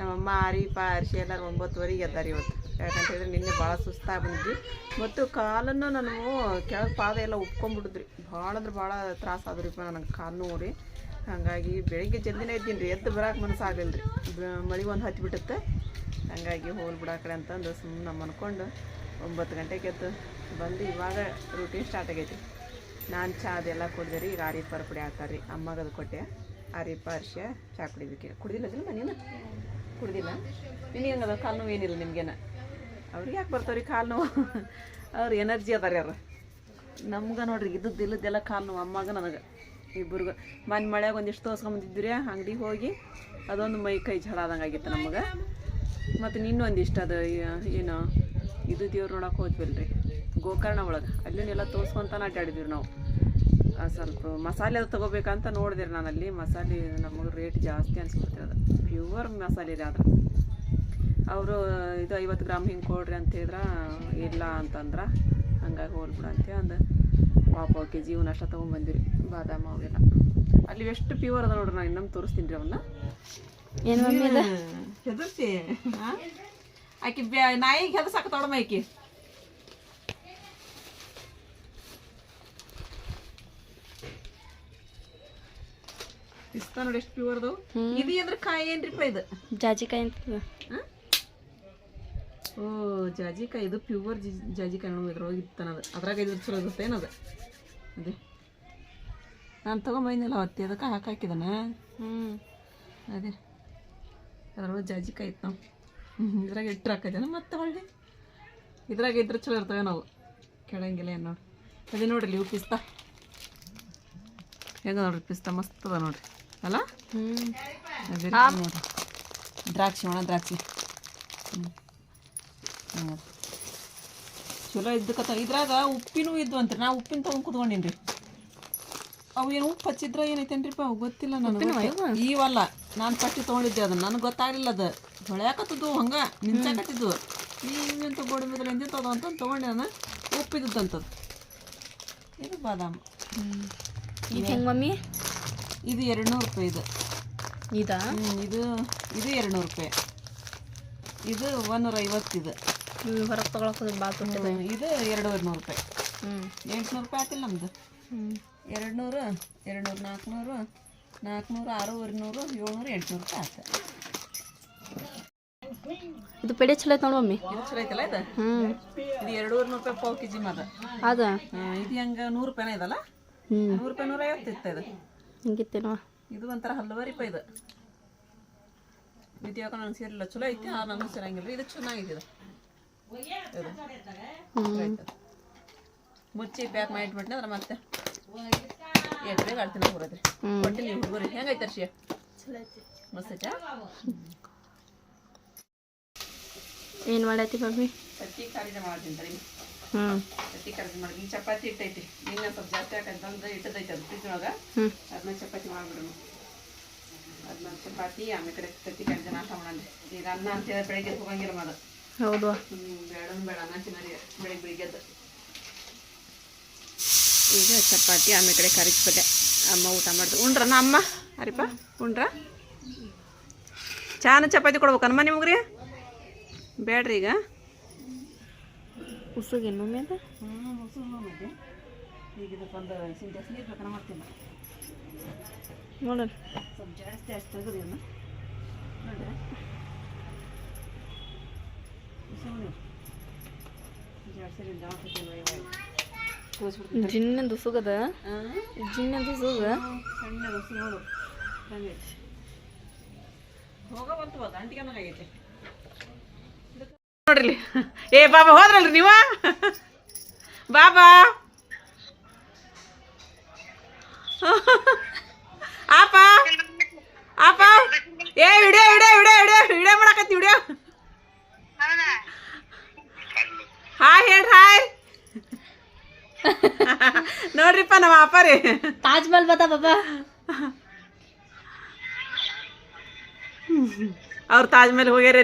ನಮ್ಮಮ್ಮ ಆರಿ ಅರಿಶಿ ಎಲ್ಲರೂ ಒಂಬತ್ತುವರೆಗೆ ಎದ್ದಾರ ಇವತ್ತು. ಯಾಕಂತ ಹೇಳಿದ್ರೆ ನಿನ್ನೆ ಭಾಳ ಸುಸ್ತಾಗಿ ಬಂದ್ವಿ ಮತ್ತು ಕಾಲನ್ನು ನಾನು ಕೆಳಗೆ ಪಾದ ಎಲ್ಲ ಉಪ್ಕೊಂಡ್ಬಿಡಿದ್ರಿ ಭಾಳ ಅಂದ್ರೆ ಭಾಳ ತ್ರಾಸ ಆದ್ರಿಪ್ಪ ನನಗೆ ಕಾಲು ರೀ ಹಾಗಾಗಿ ಬೆಳಿಗ್ಗೆ ಜಲ್ದಿನೇ ಇದ್ದೀನಿ ರೀ. ಎದ್ದು ಬರೋಕೆ ಮನಸ್ಸಾಗಲಿಲ್ಲ ರೀ. ಮಳೆ ಒಂದು ಹತ್ತಿ ಬಿಡುತ್ತೆ ಹಾಗಾಗಿ ಹೋಲ್ ಬಿಡ ಕಡೆ ಅಂತಂದು ಸುಮ್ಮನೆ ಅನ್ಕೊಂಡು ಒಂಬತ್ತು ಗಂಟೆಗೆ ಎದ್ದು ಬಂದು ಇವಾಗ ರೂಟೀನ್ ಸ್ಟಾರ್ಟ್ ಆಗೈತಿ. ನಾನು ಚಹಾ ಅದೆಲ್ಲ ಕುಡ್ದೆ ರೀ. ಈಗ ಆರೀಪ ಪುಡಿ ಹಾಕ್ತಾರೆ ರೀ. ಅಮ್ಮಗದು ಕೊಟ್ಟೆ. ಆರಿ ಅರ್ಶ ಚಾ ಕುಡಿಬೇಕು ಕುಡಿದಿಲ್ಲ ಮನೇನ ನೀನು ಕುಡ್ದಿಲ್ಲ. ನಿನಗೆ ಕಾಲು ನೋವು ಏನಿಲ್ಲ ನಿಮ್ಗೆ ಅವ್ರಿಗೆ ಯಾಕೆ ಬರ್ತಾವ್ರಿ ಕಾಲು ನೋವು? ಅವ್ರು ಎನರ್ಜಿ ಅದಾರ ಯಾರು? ನಮ್ಗೆ ನೋಡ್ರಿ ಇದ್ದದ್ದು ಇಲ್ಲದ್ದೆಲ್ಲ ಕಾಲು ನೋವು, ಅಮ್ಮಗ ನನಗೆ. ಇಬ್ಬರಿಗೂ ಮನೆ ಮಳೆಯಾಗ ಒಂದಿಷ್ಟು ತೋರ್ಸ್ಕೊಂಬಂದಿದ್ವಿ ರೀ ಅಂಗಡಿ ಹೋಗಿ ಅದೊಂದು ಮೈ ಕೈ ಝಳ ಆದಂಗೆ ಆಗಿತ್ತು ನಮಗೆ. ಮತ್ತು ಇನ್ನೊಂದಿಷ್ಟು ಅದು ಏನು, ಇದು ದೇವ್ರು ನೋಡೋಕೆ ಹೋದ್ವಿಲ್ರಿ. ಗೋಕರ್ಣ ಒಳಗೆ. ಅಲ್ಲಿನೆಲ್ಲ ತೋರ್ಸ್ಕೊಂತಾನೆ ಅಡ್ಡಾಡಿದ್ವಿ ನಾವು. ಸ್ವಲ್ಪ ಮಸಾಲೆ ಅದು ತೊಗೋಬೇಕಂತ ನೋಡಿದೆ ರೀ ನಾನು ಅಲ್ಲಿ. ಮಸಾಲೆ ನಮಗೆ ರೇಟ್ ಜಾಸ್ತಿ ಅನ್ಸ್ಬಿಡ್ತೀರಿ ಅದು. ಪ್ಯೂವರ್ ಮಸಾಲೆ ಇದೆ ಆದ್ರೆ ಅವರು ಇದು ಐವತ್ತು ಗ್ರಾಮ್ ಹಿಂಗೆ ಕೊಡ್ರಿ ಅಂತ ಹೇಳಿದ್ರೆ ಇಲ್ಲ ಅಂತಂದ್ರೆ ಹಂಗಾಗಿ ಹೋಲ್ಬಿಡ ಅಂತ ಅಂದು. ಪಾಪ ಕೆ ಜಿ ಇವನ್ನ ಅಷ್ಟ ತೊಗೊಂಬಂದಿರಿ ಬಾದಾಮ ಅವೆಲ್ಲ. ಅಲ್ಲಿ ಎಷ್ಟು ಪ್ಯೂವರ್ ಅದ ನೋಡ್ರಿ ನಾನು ಇನ್ನೊಂದು ತೋರಿಸ್ತೀನಿ ರೀ ಅವನ್ನ ಏನು ಮಮ್ಮಿ ಅದ ಹೆದರ್ಸಿ ಆಕಿ ಬ್ಯಾ ನಾಯಿಗೆ ಹೆದರ್ಸಾಕ ತೊಡಮ ಆಕಿ. ಪಿಸ್ತಾ ನೋಡಿ ಎಷ್ಟು ಪ್ಯೂರ್ ಅದಾವು ಇದು ಅಂದ್ರೆ ಕಾಯಿ ಏನ್ರಿಪ್ಪ ಇದು? ಜಾಜಿಕಾಯಿ ಅಂತ? ಓ ಜಾಜಿಕಾಯಿ. ಇದು ಪ್ಯೂರ್ ಜಾಜಿಕಾಯಿ ನೋಡಿ ಇದ್ರೊಳಗೆ ಇತ್ತನದು ಅದ್ರಾಗ ಇದ್ರ ಚಲೋ ಇರುತ್ತೆ ಏನದು? ಅದೇ. ನಾನು ತೊಗೊಂಬಂದಿಲ್ಲ ಅವತ್ತಿ ಅದಕ್ಕೆ ಹಾಕಾಕಿದಾನ ಹ್ಞೂ ಅದೇ. ಅದ್ರೊಳಗೆ ಜಾಜಿಕಾಯಿ ಇತ್ತು ನಾವು ಇದ್ರಾಗ ಇಟ್ಟರೆ ಹಾಕಿದ್ದೇನೆ ಮತ್ತೆ ಹೊಳ್ಳಿ. ಇದ್ರಾಗ ಇದ್ರೆ ಚಲೋ ಇರ್ತವೆ ನಾವು. ಕೆಳಂಗಿಲ್ಲ ಏನು ನೋಡಿ. ಅದೇ ನೋಡ್ರಿ ಇವು ಪಿಸ್ತಾ. ಹೆಂಗ ನೋಡ್ರಿ ಪಿಸ್ತಾ? ಮಸ್ತ್ ಅದ ನೋಡ್ರಿ. ಅಲ್ಲ? ದ್ರಾಕ್ಷಿ ಒಣ ದ್ರಾಕ್ಷಿ. ಹ್ಞೂ ಚಲೋ ಇದ್ದಕ್ಕತ್ತ ಇದ್ರಾಗ ಉಪ್ಪಿನೂ ಇದ್ದು ಅಂತ ನಾ ಉಪ್ಪಿನ ತೊಗೊಂಡು ಕುತ್ಕೊಂಡಿನ್ರಿ. ಅವು ಏನು ಉಪ್ಪು ಹಚ್ಚಿದ್ರ ಏನೈತೇನ್ರಿಪ್ಪ ಅವು ಗೊತ್ತಿಲ್ಲ ನನಗೆ ಈವಲ್ಲ ನಾನು ಪಟ್ಟಿ ತೊಗೊಂಡಿದ್ದೆ ಅದನ್ನ. ನನಗೆ ಗೊತ್ತಾಗಲಿಲ್ಲ ಅದು. ಹೊಳ್ಯಾಕತ್ತದ್ದು ಹಂಗೆ ನಿಂಚಾಕತ್ತಿದ್ದು ನೀವೆಂತ ಗೋಡೆ ಮೇಲೆ ಎಂದಿತ್ತದ ಅಂತ ತೊಗೊಂಡೆ ನಾನು. ಉಪ್ಪಿದ್ದಂಥದ್ದು ಇದು ಬಾದಾಮ್. ಇದು ಹೆಂಗೆ ಮಮ್ಮಿ? ಇದು ಎರಡು ನೂರು ರೂಪಾಯಿ ಇದು. ಇದಾ? ಇದು ಇದು ಎರಡು ರೂಪಾಯಿ. ಇದು ಒಂದೂರ ಐವತ್ತು ಇದು ಹೊರಗೆ ತೊಗೊಳಕ್ಕೆ ಭಾಳ ತುಟ್ಟಿ ಇದು. ಎರಡೂವರೆ ನೂರು ರೂಪಾಯಿ. ಹ್ಞೂ ಎಂಟುನೂರು ರೂಪಾಯಿ ಆತಿಲ್ಲ ನಮ್ಮದು ಹ್ಞೂ ಎರಡುನೂರು ಎರಡು ನೂರು ನಾಲ್ಕುನೂರು ನಾಲ್ಕುನೂರು ಆರೂವರೆ ನೂರು ಏಳ್ನೂರು ಎಂಟುನೂರು ರೂಪಾಯಿ ಆಯ್ತು ಇದು ಪೆಡೆ ಚಲೋ ಐತೆ ನೋಡಿ ಮಮ್ಮಿ. ಇದು ಚಲೋ ಐತಲ್ಲ ಇದು? ಹ್ಞೂ ಇದು ಎರಡೂವರೆ ನೂರು ರೂಪಾಯಿ ಪಾವು ಕೆ ಜಿ ಮಾದ. ಅದ? ಇದು ಹೆಂಗೆ ನೂರು ರೂಪಾಯಿನ ಇದಲ್ಲ? ನೂರು ರೂಪಾಯಿ ನೂರ ಐವತ್ತು ಇತ್ತು ಇದು. ಹಿಂಗಿತ್ತೇನೋ ಇದು ಒಂಥರ ಹಲ್ವಾರಿಪ್ಪ ಇದು ಇದು. ಯಾಕೆ ನನಗೆ ಸೇರಿಲ್ಲ ಚಲೋ ಐತಿ ಆ ನನಗೆ ಸೇರಂಗಿಲ್ಲ. ಇದು ಚೆನ್ನಾಗಿದೆ. ಮುಚ್ಚಿ ಪ್ಯಾಕ್ ಮಾಡಿ ಇಟ್ಬಿಟ್ನೆ ಅದ್ರ ಮತ್ತೆ ಬೇಗ ಆಡ್ತೀನಿ ಬರೋದ್ರಿ ಹ್ಮ್. ಕೊಟ್ಟಿನಿ ನೀವು ಹುಡುಗರು. ಹೆಂಗೈತೆ ಅರ್ಷಿ ಮಸ್ತ ಏನು ಮಾಡೈತಿ ಮಮ್ಮಿ? ಚಟ್ನಿ ಖಾಲಿನ ಮಾಡ್ತೀನಿ ಚಟ್ನಿ ಖಾಲಿ ಮಾಡಿ. ಈ ಚಪಾತಿ ಇಟ್ಟೈತಿ. ನಿನ್ನ ಸ್ವಲ್ಪ ಜಾಸ್ತಿ ಹಾಕಂತಂದು ಇಟ್ಟದೈತಿ ಅದು ಫ್ರಿಜ್ ಒಳಗೆ ಅದನ್ನ ಚಪಾತಿ ಮಾಡ್ಬಿಡೋಣ. ಅದನ್ನ ಚಪಾತಿ ಆಮೇಲೆ ಕಡೆ ತತ್ತಿ ಖಾಲಿ ನಾಷ್ಟ ಮಾಡೋಣ. ಈಗ ಅನ್ನ ಅಂತ ಹೇಳಿ ಬೆಳಿಗ್ಗೆ ಹೋಗಂಗಿಲ್ಲ ಮಾಡ. ಹೌದು. ಹ್ಞೂ ಬೇಡ ಬೇಡ. ಅನ್ನ ತಿನ್ನರಿ ಬೆಳಿಗ್ಗೆ ಬೆಳಿಗ್ಗೆದ್ದು ಈಗ ಚಪಾತಿ ಆಮೇಲೆ ಕಡೆ ಪಲ್ಯ ಅಮ್ಮ ಊಟ ಮಾಡಿದ್ರು ಉಂಡ್ರನ ಅಮ್ಮ? ಅರಿಪ? ಉಂಡ್ರ? ಚಾನ ಚಪಾತಿ ಕೊಡ್ಬೇಕಮ್ಮ ನಿಮ್ಗೆ ರೀ? ಬೇಡ್ರಿ ಈಗ. ಉಸುಗೇನು ಮಮ್ಮಿ ಅದ? ಈಗ ಇದಕ್ಕೊಂದು ಸಿಂಟೆಕ್ಸ್ ನೀರು ಮಾಡ್ತೀನಿ. ನೋಡೋಣ. ಸ್ವಲ್ಪ ಜಾಸ್ತಿ ಅಷ್ಟು ತೆಗೆದು ಇದನ್ನ. ನೋಡ್ರಿ. ಜಿನ್ನಂದು ಉಸುಗದ ಜಿನ್ನಂದು ಉಸುಗ ಸಣ್ಣ ಉಸು ನೋಡು. ಹಂಗೈತಿ. ಹೋಗವಂತು ಗಂಟಿಗೆ ಆಗೈತಿ ನೋಡ್ರಿ. ಏ ಬಾಬಾ ಹೋದ್ರಲ್ರಿ ನೀವ? ಬಾಬಾ. ಆಪ. ಆಪ. ಏ video video video video video ಮಾಡಕತ್ತಿ video. Hi ಹೇಳ್ರಿ ಹಾಯ್. ನೋಡ್ರಿಪ್ಪ ನಮ್ಮ ಅಪ್ಪ ರೀ. ತಾಜ್ ಮಹಲ್ ಬತಾ ಬಾಬಾ ಅವ್ರು ತಾಜ್ ಮಹಲ್ ಹೋಗ್ಯಾರ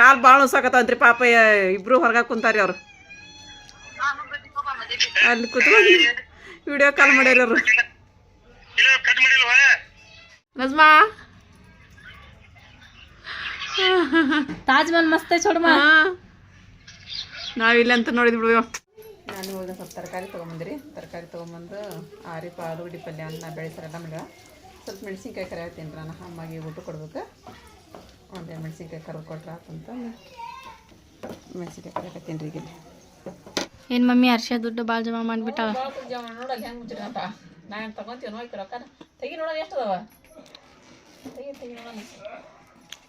ಕಾಲ್ ಭಾಳ ಸಾಕತ್ತಂತ್ರಿ ಪಾಪ ಇಬ್ರು ಹೊರಗ ಕುಂತಾರಿ ಅವ್ರು. ಅಲ್ಲಿ ಕುತ್ಕೊಂಡು. ವಿಡಿಯೋ ಕಾಲ್ ಮಾಡ್ಯಾರ ಅವರು ನಜ್ಮಾ? ತಾಜ್ ಮಹಲ್ ಮಸ್ತ್ ಐತೆ ನೋಡಮ್ಮ ನಾವಿಲ್ಲ ಅಂತ ನೋಡಿದ್ ಬಿಡುವ ನಾನು ಇವಾಗ ಸ್ವಲ್ಪ ತರಕಾರಿ ತೊಗೊಂಬಂದ್ರಿ. ತರಕಾರಿ ತೊಗೊಂಬಂದು ಆರಿಪ ಆಲೂಗಡ್ಡೆ ಪಲ್ಯ ಅನ್ನ ಬೆಳೆಸರೆಲ್ಲ ಮಾಡ್ಯಾಳ ಸ್ವಲ್ಪ ಮೆಣಸಿನ್ಕಾಯಿ ಕರಿಯಾತೀನಿ ನಾನು. ಅಮ್ಮಗೆ ಊಟ ಕೊಡ್ಬೇಕು. ಒಂದೇ ಮೆಣಸಿನ್ಕಾಯಿ ಕರ್ದು ಕೊಟ್ರೆ ಆತಂತ ಮೆಣಸಿನ್ಕಾಯಿ ಕರಿಯಾಕತ್ತೀನಿ ರೀ ಈಗ ಏನು ಮಮ್ಮಿ ಅರ್ಶ ದುಡ್ಡು ಭಾಳ ಜಮಾ ಮಾಡಿಬಿಟ್ಟಾವ? ನೋಡಲ್ಲ ಹೆಂಗೆ ಮುಚ್ಚಿರಪ್ಪ ನಾನು ತಗೊಂತೀವಿ ನೋಡಿ ರೊಕ್ಕ ತೆಗಿ ನೋಡೋಣ ಎಷ್ಟು ಅದಾವ ತೆಗಿ ತೆಗಿ ನೋಡೋಣ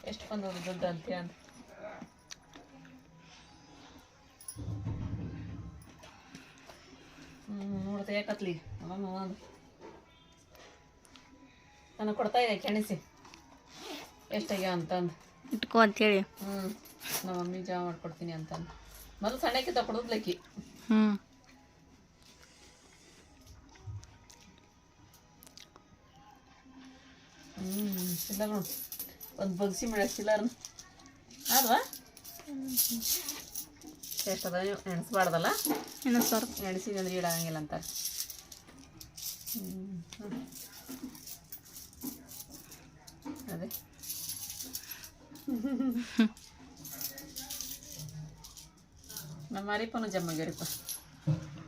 ಎಷ್ಟು ಬಂದದ ದುಡ್ಡು ಅಂತ ಅಂತ ಹ್ಞೂ ನೋಡಿ ತೆಗಿಯಕತ್ಲಿ. ನೋಡೋಣ ನೋಡೋಣ ನನಗೆ ಕೊಡ್ತಾ ಇದೆ ಕೆಣಿಸಿ. ಎಷ್ಟಾಗ್ಯಾವ ಅಂತಂದು. ಇಟ್ಕೋ ಅಂತೇಳಿ. ಹ್ಞೂ ನಮ್ಮ ಮಮ್ಮಿ ಜಾ ಮಾಡ್ಕೊಡ್ತೀನಿ ಅಂತಂದು. ಮೊದಲು ಸಣ್ಣಕ್ಕೆ ತಕೊಡೋದ್ಲಕ್ಕಿ ಹ್ಮ್. ಹ್ಞೂ ಚಿಲ್ಲರ್ ಒಂದು ಬಗ್ಸಿ ಮಾಡ್ಯ ಚಿಲ್ಲರ್ನ. ಅಲ್ವಾ ಎಷ್ಟು ಅದ ಎಣಿಸ್ಬಾರ್ದಲ್ಲ? ಇನ್ನು ಸರ್ ಎಣಿಸಿದ ಅಂದ್ರೆ ಇಡಂಗಿಲ್ಲ ಅಂತಾರೆ ಅದೇ. ನಮ್ಮ ಮಾರಿಪ್ಪನು ಜಮ್ಮಾಗ್ಯಾರಿಪ್ಪ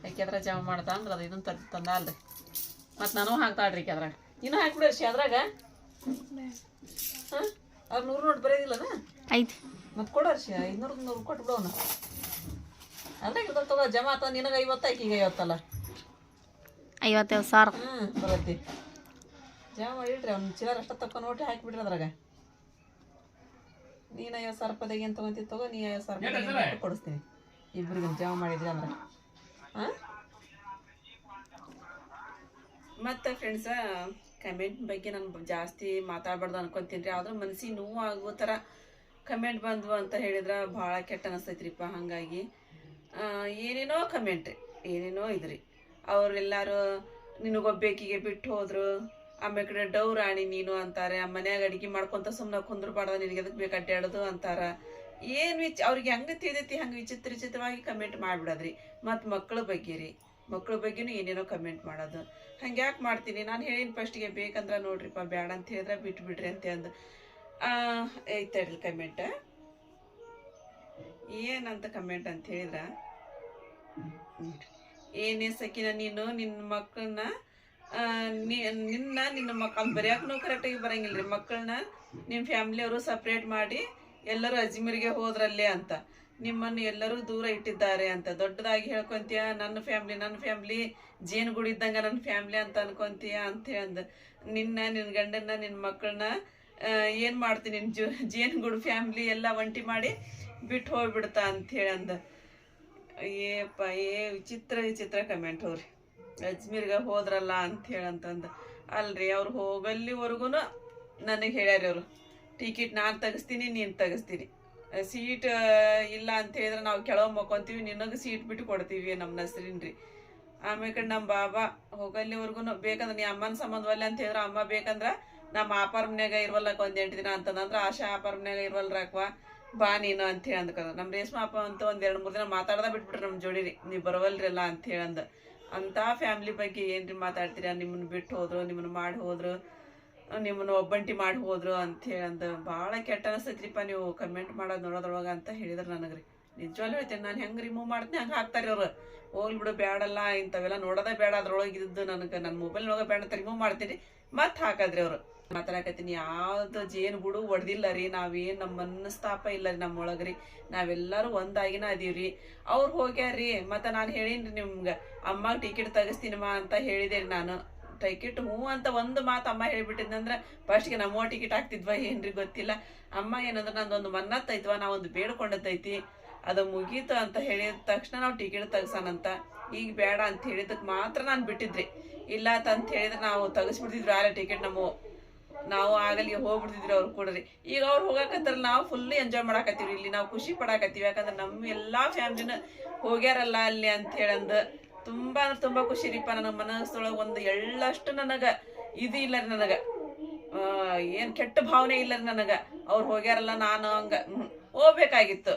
ಯಾಕೆದ್ರ ಜಮ ಮಾಡ್ತಾ ಅಂದ್ರೆ ಅದು ಇದನ್ನು ತಂದು ತಂದ ಅಲ್ರಿ ಮತ್ತು ನಾನು ಹಾಕ್ತಾಳ್ರಿ ಅದ್ರಾಗ. ಇನ್ನೂ ಹಾಕ್ಬಿಡ್ರಿ ಅದ್ರಾಗ? ಹಾಂ? ಅವ್ರು ನೂರು ನೋಟ್ ಬರೋದಿಲ್ಲ ಐತಿ ಮತ್ತೆ ಕೊಡರ್ಷಿ ಐನೂರು ನೂರು ಕೊಟ್ಬಿಡೋಣ ಅದ್ರಾಗ ಇರ್ತದೆ ತಗೋ ಜಮಾ ಆತ ನಿನಗೆ ಐವತ್ತು ಆಕಿಗೆ ಐವತ್ತಲ್ಲ? ಐವತ್ತೈದು ಸಾವಿರ. ಹ್ಞೂ ಬರತ್ತಿ. ಜಮಾ ಮಾಡಿಡ್ರಿ ಅವ್ನು ಚಿಲ್ಲರ್ ಅಷ್ಟ ತಕ್ಕ ನೋಟ್ರಿ ಹಾಕಿಬಿಡ್ರಿ ಅದ್ರಾಗ. ನೀನು ಐವತ್ತು ಸಾವಿರ ರೂಪಾಯಿದಾಗ ಏನು ತೊಗೊಂತಿ ತಗೋ ನೀ ಐವತ್ತು ಸಾವಿರ ರೂಪಾಯಿ ಕೊಡಿಸ್ತೀನಿ. ಇಬ್ಬರಿಗೆ ಜಮ ಮಾಡಿದ್ರಿ ಅಂದ್ರೆ. ಹಾಂ ಮತ್ತು ಫ್ರೆಂಡ್ಸ ಕಮೆಂಟ್ ಬಗ್ಗೆ ನಾನು ಜಾಸ್ತಿ ಮಾತಾಡ್ಬಾರ್ದು ಅನ್ಕೊಂತೀನಿ ರೀ. ಆದ್ರೂ ಮನ್ಸಿಗೆ ನೋವು ಆಗೋ ಥರ ಕಮೆಂಟ್ ಬಂದ್ವು ಅಂತ ಹೇಳಿದ್ರೆ ಭಾಳ ಕೆಟ್ಟ ಅನಿಸ್ತೈತ್ರಿಪ್ಪ ಹಾಗಾಗಿ. ಏನೇನೋ ಕಮೆಂಟ್ ರೀ ಏನೇನೋ ಇದ್ರಿ. ಅವರೆಲ್ಲರೂ ನಿನಗೊಬ್ಬೇಕಿಗೆ ಬಿಟ್ಟು ಹೋದ್ರು. ಆಮೇಲೆ ಕಡೆ ರಾಣಿ ನೀನು ಅಂತಾರೆ, ಆ ಮನ್ಯಾಗ ಅಡಿಗೆ ಮಾಡ್ಕೊಂತ ಸುಮ್ಮನೆ ಕುಂದ್ರಬಾರ್ದ, ನಿನಗೆ ಅದಕ್ಕೆ ಬೇಕು ಅಡ್ಡಾಡೋದು ಅಂತಾರ. ಏನು ವಿಚ್, ಅವ್ರಿಗೆ ಹೆಂಗ ತಿಳಿದೈತಿ, ಹಂಗೆ ವಿಚಿತ್ರ ವಿಚಿತ್ರವಾಗಿ ಕಮೆಂಟ್ ಮಾಡಿಬಿಡೋದ್ರಿ. ಮತ್ತು ಮಕ್ಕಳ ಬಗ್ಗೆ ರೀ ಮಕ್ಕಳ ಬಗ್ಗೆನೂ ಏನೇನೋ ಕಮೆಂಟ್ ಮಾಡೋದು. ಹಂಗೆ ಯಾಕೆ ಮಾಡ್ತೀನಿ? ನಾನು ಹೇಳಿನ ಫಸ್ಟಿಗೆ ಬೇಕಂದ್ರೆ ನೋಡ್ರಿಪ್ಪ ಬೇಡ ಅಂತ ಹೇಳಿದ್ರೆ ಬಿಟ್ಬಿಡ್ರಿ ಅಂತ ಅಂದು. ಐತಡ್ರಿ ಕಮೆಂಟ್ ಏನಂತ ಕಮೆಂಟ್ ಅಂತ ಹೇಳಿದ್ರ? ಏನೇ ಸಕಿನ ನೀನು ನಿನ್ನ ಮಕ್ಕಳನ್ನ ನಿನ್ನ ನಿನ್ನ ಮಕ್ಕ ಬರೆಯೋಕ್ಕೂ ಕರೆಕ್ಟಾಗಿ ಬರಂಗಿಲ್ಲ ರೀ ಮಕ್ಕಳನ್ನ ನಿಮ್ಮ ಫ್ಯಾಮ್ಲಿಯವರು ಸಪ್ರೇಟ್ ಮಾಡಿ ಎಲ್ಲರೂ ಅಜ್ಮೀರ್ಗೆ ಹೋದ್ರಲ್ಲೇ ಅಂತ. ನಿಮ್ಮನ್ನು ಎಲ್ಲರೂ ದೂರ ಇಟ್ಟಿದ್ದಾರೆ ಅಂತ. ದೊಡ್ಡದಾಗಿ ಹೇಳ್ಕೊಂತೀಯ, ನನ್ನ ಫ್ಯಾಮ್ಲಿ ನನ್ನ ಫ್ಯಾಮ್ಲಿ ಜೇನುಗೂಡು ಇದ್ದಂಗೆ ನನ್ನ ಫ್ಯಾಮ್ಲಿ ಅಂತ ಅನ್ಕೊಂತೀಯ? ಅಂತ ಅಂದ ನಿನ್ನ ನಿನ್ನ ಗಂಡನ್ನ ನಿನ್ನ ಮಕ್ಕಳನ್ನ ಏನು ಮಾಡ್ತೀನಿ ನಿನ್ನ ಜು, ಜೇನುಗೂಡು ಫ್ಯಾಮ್ಲಿ ಎಲ್ಲ ಒಂಟಿ ಮಾಡಿ ಬಿಟ್ಟು ಹೋಗ್ಬಿಡ್ತಾ ಅಂತ ಹೇಳಿ ಅಂದ. ಏಪ್ಪ ಏ ವಿಚಿತ್ರ ವಿಚಿತ್ರ ಕಮೆಂಟ್ ಅವ್ರಿ. ಅಜ್ಮೀರ್ಗೆ ಹೋದ್ರಲ್ಲ ಅಂತ ಹೇಳಂತಂದ. ಅಲ್ರಿ, ಅವ್ರು ಹೋಗಲ್ಲಿವರೆಗೂ ನನಗೆ ಹೇಳ್ಯಾರಿ ಅವರು, ಟಿಕೆಟ್ ನಾನು ತೆಗಿಸ್ತೀನಿ, ನೀನು ತೆಗಿಸ್ತೀನಿ. ಸೀಟ್ ಇಲ್ಲ ಅಂತ ಹೇಳಿದ್ರೆ ನಾವು ಕೆಳಗೆ ಮಕ್ಕೊಂತೀವಿ, ನಿನಗೆ ಸೀಟ್ ಬಿಟ್ಟು ಕೊಡ್ತೀವಿ ನಮ್ಮ ನಸ್ರಿನ್ ರೀ ಆಮೇಲೆ ನಮ್ಮ ಬಾಬಾ ಹೋಗಲ್ಲಿವರೆಗೂ ಬೇಕಂದ್ರೆ ನೀ ಅಮ್ಮನ ಸಂಬಂಧವಲ್ಲ ಅಂತ ಹೇಳಿದ್ರೆ ಅಮ್ಮ ಬೇಕಂದ್ರೆ ನಮ್ಮ ಆಪಾರ್ಮ್ನ್ಯಾಗ ಇರ್ವಲ್ಲಕ್ಕ ಒಂದು ಎಂಟು ದಿನ ಅಂತಂದ್ರೆ ಆಶಾ ಇರವಲ್ಲ ಇರ್ವಲ್ರಾಕ್ವಾ ಬಾ ನೀನು ಅಂತ ಹೇಳಿ ಅಂದ್ಕೊಂಡು ನಮ್ಮ ರೇಷ್ಮಾ ಅಪ್ಪ ಅಂತ ಒಂದು ಎರಡು ಮೂರು ದಿನ ಮಾತಾಡ್ದ ಬಿಟ್ಬಿಟ್ರೆ ನಮ್ಮ ಜೋಡಿ ರೀ ನೀವು ಬರವಲ್ರಲ್ಲ ಅಂತ ಹೇಳಂದ. ಅಂಥ ಫ್ಯಾಮ್ಲಿ ಬಗ್ಗೆ ಏನ್ರಿ ಮಾತಾಡ್ತೀರಾ? ನಿಮ್ಮನ್ನ ಬಿಟ್ಟು ಹೋದ್ರು, ನಿಮ್ಮನ್ನ ಮಾಡಿ ಹೋದ್ರು, ನಿಮ್ಮನ್ನ ಒಬ್ಬಂಟಿ ಮಾಡಿ ಹೋದ್ರು ಅಂತ ಅಂದ ಭಾಳ ಕೆಟ್ಟ ಅನಿಸ್ತೈತ್ರಿಪ್ಪ ನೀವು ಕಮೆಂಟ್ ಮಾಡೋದು ನೋಡೋದ್ರೊಳಗೆ ಅಂತ ಹೇಳಿದ್ರು ನನಗೆ ರೀ ನಿಜವಾಗ್ಲೂ ಹೇಳ್ತೀನಿ, ನಾನು ಹೆಂಗೆ ರಿಮೂವ್ ಮಾಡ್ತೀನಿ, ಹಂಗೆ ಹಾಕ್ತಾರೆ ಅವ್ರು ಹೋಗ್ಲಿ ಬಿಡು ಬೇಡಲ್ಲ ಇಂಥವೆಲ್ಲ ನೋಡೋದೇ ಬೇಡ ಅದ್ರೊಳಗೆ ಇದ್ದು ನನಗೆ ನನ್ನ ಮೊಬೈಲ್ನೊಳಗೆ ಬೇಡ ಅಂತ ರಿಮೂವ್ ಮಾಡ್ತೀನಿ, ಮತ್ತೆ ಹಾಕದ್ರಿ ಅವರು. ಮಾತಾಡಕತ್ತೀನಿ. ಯಾವ್ದು ಜೇನು ಗುಡು ಹೊಡೆದಿಲ್ಲ ರೀ. ನಾವೇನು ನಮ್ಮ ಮನಸ್ತಾಪ ಇಲ್ಲ ರೀ ನಮ್ಮೊಳಗೆ ರೀ. ನಾವೆಲ್ಲರೂ ಒಂದಾಗಿನ ಅದೀವ್ರಿ ಅವ್ರು ಹೋಗ್ಯಾರ್ರಿ ಮತ್ತು ನಾನು ಹೇಳೀನಿ ರೀ ನಿಮ್ಗೆ, ಅಮ್ಮಗೆ ಟಿಕೆಟ್ ತೆಗಿಸ್ತೀನಿಮ್ಮ ಅಂತ ಹೇಳಿದೆ ರೀ ನಾನು. ಟಿಕೆಟ್ ಹ್ಞೂ ಅಂತ ಒಂದು ಮಾತು ಅಮ್ಮ ಹೇಳಿಬಿಟ್ಟಿದ್ನಂದ್ರೆ ಫಸ್ಟ್ಗೆ ನಮ್ಮ ಟಿಕೆಟ್ ಹಾಕ್ತಿದ್ವ ಏನ್ರಿ ಗೊತ್ತಿಲ್ಲ. ಅಮ್ಮ ಏನಂದ್ರೆ, ನಂದೊಂದು ಮನ್ನತ್ತೈತ್ವ, ನಾವೊಂದು ಬೇಡ್ಕೊಂಡದ್ದೈತಿ ಅದು ಮುಗೀತು ಅಂತ ಹೇಳಿದ ತಕ್ಷಣ ನಾವು ಟಿಕೆಟ್ ತೆಗ್ಸೋಣಂತ ಈಗ ಬೇಡ ಅಂತ ಹೇಳಿದಕ್ಕೆ ಮಾತ್ರ ನಾನು ಬಿಟ್ಟಿದ್ರಿ ಇಲ್ಲ ಅಂತ ಹೇಳಿದ್ರೆ ನಾವು ತೆಗಿಸ್ಬಿಡ್ತಿದ್ವಿ ಆಲೆ ಟಿಕೆಟ್ ನಮ್ಮ ನಾವು ಆಗಲಿ ಹೋಗ್ಬಿಡ್ತಿದ್ರಿ ಅವ್ರು ಕೂಡ್ರಿ ಈಗ ಅವ್ರು ಹೋಗಕತ್ತಾರ ನಾವು ಫುಲ್ ಎಂಜಾಯ್ ಮಾಡಾಕತ್ತೀವಿ ಇಲ್ಲಿ ನಾವು ಖುಷಿ ಪಡಾಕತ್ತೀವಿ. ಯಾಕಂದ್ರೆ ನಮ್ಮ ಎಲ್ಲಾ ಫ್ಯಾಮಿಲಿನ ಹೋಗ್ಯಾರಲ್ಲ ಅಲ್ಲಿ ಅಂತ ಹೇಳಂದ ತುಂಬಾ ಅಂದ್ರೆ ತುಂಬಾ ಖುಷಿ ರೀಪ. ನನ್ನ ಮನಸ್ಸೊಳಗೆ ಒಂದು ಎಳ್ಳಷ್ಟು ನನಗೆ ಇದು ಇಲ್ಲ ರೀ ನನಗ. ಏನು ಕೆಟ್ಟ ಭಾವನೆ ಇಲ್ಲ ರೀ ನನಗೆ. ಅವ್ರು ಹೋಗ್ಯಾರಲ್ಲ ನಾನು ಹಂಗ. ಹೋಗ್ಬೇಕಾಗಿತ್ತು.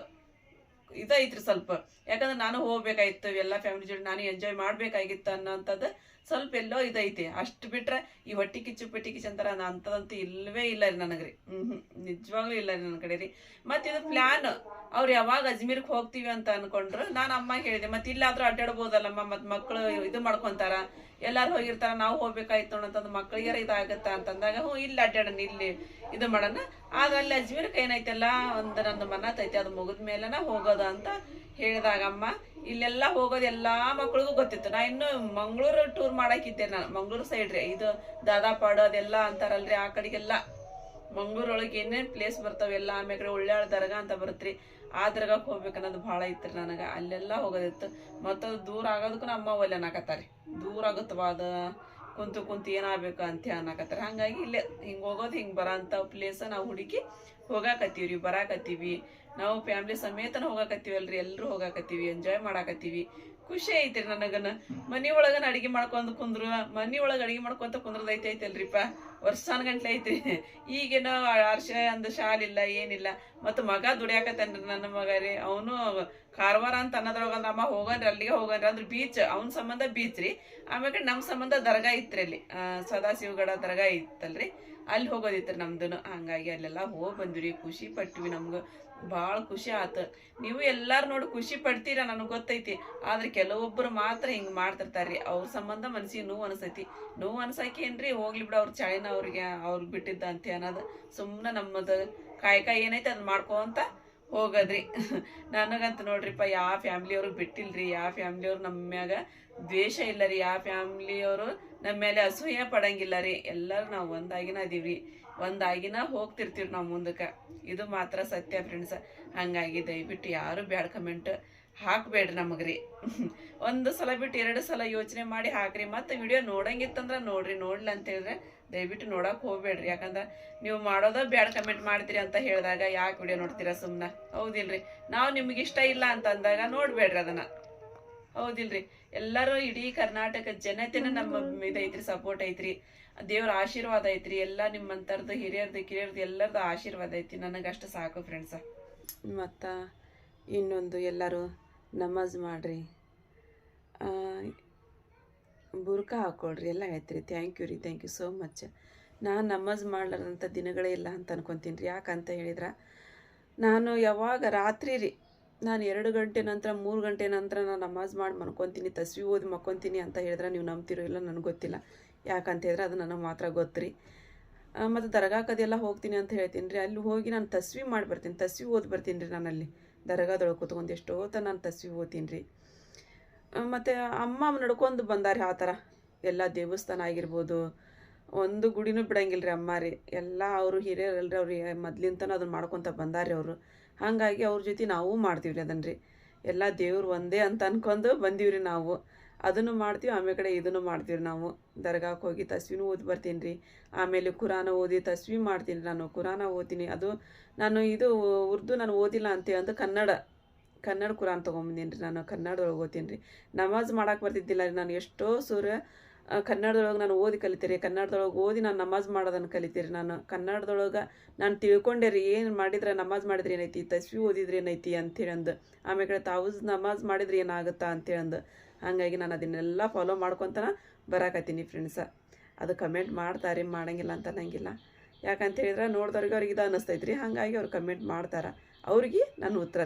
ಇದೈತ್ರಿ ಸ್ವಲ್ಪ. ಯಾಕಂದ್ರೆ ನಾನು ಹೋಗ್ಬೇಕಾಗಿತ್ತು ಎಲ್ಲ ಫ್ಯಾಮಿಲಿ ಜೊತೆ ನಾನು ಎಂಜಾಯ್ ಮಾಡ್ಬೇಕಾಗಿತ್ತು ಅನ್ನೋಂಥದ್ದು ಸ್ವಲ್ಪ ಎಲ್ಲೋ ಇದೈತಿ. ಅಷ್ಟು ಬಿಟ್ರೆ ಈ ಹೊಟ್ಟಿ ಕಿಚ್ಚು ಪಟ್ಟಿ ಕಿಚ್ಚು ಅಂತಾರ ಅಂಥದಂತೂ ಇಲ್ಲವೇ ಇಲ್ಲ ರೀ ನನಗೆ ರೀ ಹ್ಞೂ ನಿಜವಾಗ್ಲೂ ಇಲ್ಲ ರೀ ನನ್ನ ಕಡೆ ರೀ ಮತ್ತು ಇದು ಪ್ಲ್ಯಾನ್ ಅವ್ರು ಯಾವಾಗ ಅಜ್ಮೀರ್ಗೆ ಹೋಗ್ತೀವಿ ಅಂತ ಅನ್ಕೊಂಡ್ರು, ನಾನು ಅಮ್ಮ ಹೇಳಿದೆ, ಮತ್ತೆ ಇಲ್ಲಾದ್ರೂ ಅಡ್ಡಾಡ್ಬೋದಲ್ಲಮ್ಮ, ಮತ್ತು ಮಕ್ಕಳು ಇದು ಮಾಡ್ಕೊಂತಾರ. ಎಲ್ಲಾರು ಹೋಗಿರ್ತಾರ, ನಾವು ಹೋಗ್ಬೇಕಾಯ್ತು ಅಂತಂದ್ ಮಕ್ಕಳಿಗಾರ ಇದಾಗತ್ತ ಅಂತಂದಾಗ, ಹ್ಞೂ, ಇಲ್ಲಿ ಅಡ್ಡಾಡೋಣ ಇಲ್ಲಿ ಇದು ಮಾಡೋಣ. ಆದ್ರೆ ಅಲ್ಲಿ ಅಜ್ಮೀರ್ಗೆ ಏನೈತಲ್ಲ ಒಂದು ನಂದು ಮನತೈತಿ, ಅದು ಮುಗಿದ ಮೇಲೆನ ಹೋಗೋದು ಅಂತ ಹೇಳಿದಾಗ, ಅಮ್ಮ, ಇಲ್ಲೆಲ್ಲ ಹೋಗೋದು ಎಲ್ಲಾ ಮಕ್ಳಿಗೂ ಗೊತ್ತಿತ್ತು. ನಾ ಇನ್ನು ಮಂಗಳೂರು ಟೂರ್ ಮಾಡಾಕಿದ್ದೆ ನಾನು ಮಂಗಳೂರು ಸೈಡ್ ರೀ. ಇದು ದಾದಾಪಾಡು ಅದೆಲ್ಲ ಅಂತಾರಲ್ರಿ, ಆ ಕಡೆಗೆಲ್ಲ. ಮಂಗಳೂರೊಳಗೆ ಏನೇನು ಪ್ಲೇಸ್ ಬರ್ತಾವೆಲ್ಲ ಆಮೇಲೆ ಉಳ್ಳಾಳ ದರ್ಗಾ ಅಂತ ಬರುತ್ತ್ರಿ ಆ ದರ್ಗಾಕ್ಕೆ ಹೋಗ್ಬೇಕು ಅನ್ನೋದು ಭಾಳ ಇತ್ತು ನನಗೆ. ಅಲ್ಲೆಲ್ಲ ಹೋಗೋದಿತ್ತು. ಮತ್ತು ಅದು ದೂರ ಆಗೋದಕ್ಕೂ ನಮ್ಮ ಒಲ್ಲೆ ಅನ್ನಕತ್ತಾರೆ. ದೂರ ಆಗುತ್ತವ ಅದು? ಕುಂತು ಕುಂತು ಏನಾಗಬೇಕು ಅಂತ ಅನ್ನಕತ್ತಾರೆ. ಹಾಗಾಗಿ ಇಲ್ಲೇ ಹಿಂಗೆ ಹೋಗೋದು ಹಿಂಗೆ ಬರೋ ಪ್ಲೇಸ ನಾವು ಹುಡುಕಿ ಹೋಗಾಕತ್ತೀವಿ ರೀ ಬರಾಕತ್ತೀವಿ. ನಾವು ಫ್ಯಾಮ್ಲಿ ಸಮೇತನ ಹೋಗಾಕತ್ತೀವಲ್ರಿ ಎಲ್ಲರೂ ಹೋಗಾಕತ್ತೀವಿ ಎಂಜಾಯ್ ಮಾಡಾಕತ್ತೀವಿ. ಖುಷಿ ಐತ್ರಿ ನನಗನ. ಮನೆ ಒಳಗನ ಅಡಿಗೆ ಮಾಡ್ಕೊಂಡು ಕುಂದ್ರು ಮನೆ ಒಳಗೆ ಅಡಿಗೆ ಮಾಡ್ಕೊಂತ ಕುಂದ್ರದೈತೆ ಐತೆ ಐತಲ್ರಿಪ್ಪ. ವರ್ಷಾನ್ ಗಂಟ್ಲೆ ಐತ್ರಿ. ಈಗೇನೋ ಅರ್ಶ ಅಂದ ಇಲ್ಲ, ಏನಿಲ್ಲ. ಮತ್ತು ಮಗ ದುಡಿಯಾಕತ್ತೇನ್ರಿ ನನ್ನ ಮಗ ರೀ. ಅವನು ಕಾರವಾರ ಅಂತ ಅನ್ನೋದ್ರೊಳಗ ಅಮ್ಮ ಹೋಗನ್ರಿ ಅಲ್ಲಿಗೆ ಹೋಗನ್ರಿ ಅಂದ್ರೆ ಬೀಚ್ ಅವನ ಸಂಬಂಧ ಬೀಚ್ ರೀ. ಆಮೇಲೆ ನಮ್ಮ ಸಂಬಂಧ ದರ್ಗಾ ಇತ್ರಿ ಅಲ್ಲಿ. ಸದಾಶಿವಗಡ ದರ್ಗಾ ಇತ್ತಲ್ರಿ. ಅಲ್ಲಿ ಹೋಗೋದಿತ್ರಿ ನಮ್ದು ಹಂಗಾಗಿ ಅಲ್ಲೆಲ್ಲ ಹೋಗಿ ಬಂದ್ವಿ ಖುಷಿ ಪಟ್ವಿ ನಮ್ಗೆ. ಭಾಳ ಖುಷಿ ಆತು. ನೀವು ಎಲ್ಲಾರು ನೋಡಿ ಖುಷಿ ಪಡ್ತೀರ ನನಗೆ ಗೊತ್ತೈತಿ. ಆದ್ರೆ ಕೆಲವೊಬ್ಬರು ಮಾತ್ರ ಹಿಂಗೆ ಮಾಡ್ತಿರ್ತಾರ್ರಿ. ಅವ್ರ ಸಂಬಂಧ ಮನ್ಸಿಗೆ ನೋವು ಅನ್ಸೈತಿ. ನೋವು ಅನ್ಸಕ್ಕೆ ಏನ್ರಿ ಹೋಗ್ಲಿ ಬಿಡ ಅವ್ರ ಚಾಳಿನ ಅವ್ರಿಗೆ ಅವ್ರಿಗೆ ಬಿಟ್ಟಿದ್ದ ಅಂತ ಅನ್ನೋದು. ಸುಮ್ಮನೆ ನಮ್ಮದು ಕಾಯಕ ಏನೈತೆ ಅದು ಮಾಡ್ಕೊಂತ ಹೋಗದ್ರಿ. ನನಗಂತ ನೋಡ್ರಿಪ್ಪ ಯಾವ ಫ್ಯಾಮ್ಲಿಯವ್ರಿಗೆ ಬಿಟ್ಟಿಲ್ರಿ ಯಾವ ಫ್ಯಾಮ್ಲಿಯವ್ರು ನಮ್ಮ ಮ್ಯಾಗ ದ್ವೇಷ ಇಲ್ಲ ರೀ ಯಾವ ಫ್ಯಾಮ್ಲಿಯವರು ನಮ್ಮ ಮೇಲೆ ಅಸೂಯೆ ಪಡಂಗಿಲ್ಲ ರೀ ಎಲ್ಲರೂ ನಾವು ಒಂದಾಗಿನ ಅದೀವ್ರಿ ಒಂದಾಗಿನ ಹೋಗ್ತಿರ್ತೀವಿ ನಾವು ಮುಂದಕ್ಕೆ. ಇದು ಮಾತ್ರ ಸತ್ಯ ಫ್ರೆಂಡ್ಸ್ ಹಂಗಾಗಿ ದಯವಿಟ್ಟು ಯಾರು ಬ್ಯಾಡ್ ಕಮೆಂಟ್ ಹಾಕ್ಬೇಡ್ರಿ ರೀ ಒಂದು ಸಲ ಬಿಟ್ಟು ಎರಡು ಸಲ ಯೋಚನೆ ಮಾಡಿ ಹಾಕ್ರಿ. ಮತ್ತೆ ವಿಡಿಯೋ ನೋಡಂಗಿತ್ತಂದ್ರೆ ನೋಡ್ರಿ, ನೋಡ್ಲಿ ಅಂತ ಹೇಳಿದ್ರೆ ದಯವಿಟ್ಟು ನೋಡಕ್ ಹೋಗ್ಬೇಡ್ರಿ. ಯಾಕಂದ್ರೆ ನೀವು ಮಾಡೋದ ಬ್ಯಾಡ್ ಕಮೆಂಟ್ ಮಾಡ್ತೀರಿ ಅಂತ ಹೇಳಿದಾಗ ಯಾಕೆ ವಿಡಿಯೋ ನೋಡ್ತೀರಾ ಸುಮ್ಮನೆ ಹೌದಿಲ್ರಿ. ನಾವು ನಿಮ್ಗೆ ಇಷ್ಟ ಇಲ್ಲ ಅಂತ ಅಂದಾಗ ನೋಡ್ಬೇಡ್ರಿ ಅದನ್ನ. ಹೌದಿಲ್ರಿ. ಎಲ್ಲರೂ ಇಡೀ ಕರ್ನಾಟಕ ಜನತೆನ ನಮ್ಮ ಇದೈತ್ರಿ ಸಪೋರ್ಟ್ ಐತ್ರಿ. ದೇವ್ರ ಆಶೀರ್ವಾದ ಐತ್ರಿ. ಎಲ್ಲ ನಿಮ್ಮಂತರ್ದು, ಹಿರಿಯರ್ದು, ಕಿರಿಯರ್ದು ಎಲ್ಲರದು ಆಶೀರ್ವಾದ ಐತಿ ನನಗೆ ಅಷ್ಟು ಸಾಕು ಫ್ರೆಂಡ್ಸ ಮತ್ತ ಇನ್ನೊಂದು ಎಲ್ಲರೂ ನಮಾಜ್ ಮಾಡ್ರಿ. ಬುರ್ಕ ಹಾಕ್ಕೊಳ್ರಿ ಎಲ್ಲ ಹೇಳ್ತೀರಿ ಥ್ಯಾಂಕ್ ಯು ರೀ. ಥ್ಯಾಂಕ್ ಯು ಸೋ ಮಚ್ ನಾನು ನಮಾಜ್ ಮಾಡ್ಲಾರ್ದಂಥ ದಿನಗಳೇ ಇಲ್ಲ ಅಂತ ಅನ್ಕೊತೀನಿ ರೀ. ಯಾಕಂತ ಹೇಳಿದ್ರೆ, ನಾನು ಯಾವಾಗ ರಾತ್ರಿ ರೀ ನಾನು ಎರಡು ಗಂಟೆ ನಂತರ, ಮೂರು ಗಂಟೆ ನಂತರ ನಾನು ನಮಾಜ್ ಮಾಡಿ ಮನ್ಕೊತೀನಿ, ತಸ್ವಿ ಓದಿ ಮಕ್ಕೊತೀನಿ ಅಂತ ಹೇಳಿದ್ರೆ ನೀವು ನಂಬ್ತಿರೋ ಇಲ್ಲ ನನಗೆ ಗೊತ್ತಿಲ್ಲ. ಯಾಕಂತ ಹೇಳಿದ್ರೆ ಅದು ನನಗೆ ಮಾತ್ರ ಗೊತ್ತು ರೀ ಮತ್ತು ದರ್ಗಾಕದೆಲ್ಲ ಹೋಗ್ತೀನಿ ಅಂತ ಹೇಳ್ತೀನಿ ರೀ. ಅಲ್ಲಿ ಹೋಗಿ ನಾನು ತಸ್ವಿ ಮಾಡಿ ಬರ್ತೀನಿ. ತಸ್ವಿ ಓದಿ ಬರ್ತೀನಿ ರೀ ನಾನು ಅಲ್ಲಿ ದರ್ಗಾದೊಳಗೆ ಕೂತ್ಕೊಂಡು ಎಷ್ಟೋ ತನ ನಾನು ತಸ್ವಿ ಓದ್ತೀನಿ ರೀ. ಮತ್ತು ಅಮ್ಮ ನಡ್ಕೊಂಡು ಬಂದಾರೆ ಆ ಥರ. ಎಲ್ಲ ದೇವಸ್ಥಾನ ಆಗಿರ್ಬೋದು. ಒಂದು ಗುಡಿನೂ ಬಿಡಂಗಿಲ್ಲ ರೀ ಅಮ್ಮ ರೀ. ಎಲ್ಲ ಅವರು ಹಿರಿಯರಲ್ರಿ ಅವ್ರಿಗೆ ಮೊದ್ಲಿಂತನೂ ಅದನ್ನ ಮಾಡ್ಕೊತ ಬಂದಾರೆ ಅವರು. ಹಾಗಾಗಿ ಅವ್ರ ಜೊತೆ ನಾವು ಮಾಡ್ತೀವಿ ರೀ ಅದನ್ನು ರೀ ಎಲ್ಲ ದೇವ್ರು ಒಂದೇ ಅಂತ ಅನ್ಕೊಂಡು ಬಂದೀವಿ ರೀ ನಾವು. ಅದನ್ನು ಮಾಡ್ತೀವಿ, ಆಮೇಲೆ ಕಡೆ ಇದನ್ನು ಮಾಡ್ತೀವಿ ನಾವು. ದರ್ಗಾಕ್ಕೆ ಹೋಗಿ ತಸ್ವಿನೂ ಓದಿ ಬರ್ತೀನಿ ರೀ ಆಮೇಲೆ ಕುರಾನ ಓದಿ ತಸ್ವಿ ಮಾಡ್ತೀನಿ ನಾನು. ಕುರಾನ ಓದ್ತೀನಿ. ಅದು ನಾನು ಇದು ಉರ್ದು ನಾನು ಓದಿಲ್ಲ ಅಂತೇಳಿ ಅಂತ ಕನ್ನಡ ಕನ್ನಡ ಕುರಾನ್ ತೊಗೊಂಬಂದೀನಿ ರೀ ನಾನು. ಕನ್ನಡದೊಳಗೆ ಓದ್ತೀನಿ ರೀ ನಮಾಜ್ ಮಾಡೋಕೆ ಬರ್ತಿದ್ದಿಲ್ಲ ರೀ ನಾನು. ಎಷ್ಟೋ ಸೂರ್ಯ ಕನ್ನಡದೊಳಗೆ ನಾನು ಓದಿ ಕಲಿತೀರಿ, ಕನ್ನಡದೊಳಗೆ ಓದಿ ನಾನು ನಮಾಜ್ ಮಾಡೋದನ್ನು ಕಲಿತೀರಿ ನಾನು. ಕನ್ನಡದೊಳಗೆ ನಾನು ತಿಳ್ಕೊಂಡೆ ರೀ, ಏನು ಮಾಡಿದ್ರೆ ನಮಾಜ್ ಮಾಡಿದ್ರೆ ಏನೈತಿ, ತಸ್ವಿ ಓದಿದ್ರೆ ಏನೈತಿ ಅಂತೇಳಿ ಅಂದು ಆಮೇಲೆ ತಾವು ನಮಾಜ್ ಮಾಡಿದ್ರೆ ಏನಾಗುತ್ತಾ ಅಂತೇಳಿ ಅಂದು ಹಾಗಾಗಿ ನಾನು ಅದನ್ನೆಲ್ಲ ಫಾಲೋ ಮಾಡ್ಕೊತನ ಬರಾಕತ್ತೀನಿ ಫ್ರೆಂಡ್ಸ ಅದು ಕಮೆಂಟ್ ಮಾಡ್ತಾರೆ ಮಾಡಂಗಿಲ್ಲ ಅಂತ ಅನ್ನಂಗಿಲ್ಲ. ಯಾಕಂತ ಹೇಳಿದ್ರೆ ನೋಡಿದವ್ರಿಗೆ ಅವ್ರಿಗೆ ಇದು ಅನ್ನಿಸ್ತೈತ್ರಿ, ಹಾಗಾಗಿ ಅವ್ರು ಕಮೆಂಟ್ ಮಾಡ್ತಾರೆ. ಅವ್ರಿಗೆ ನಾನು ಉತ್ತರ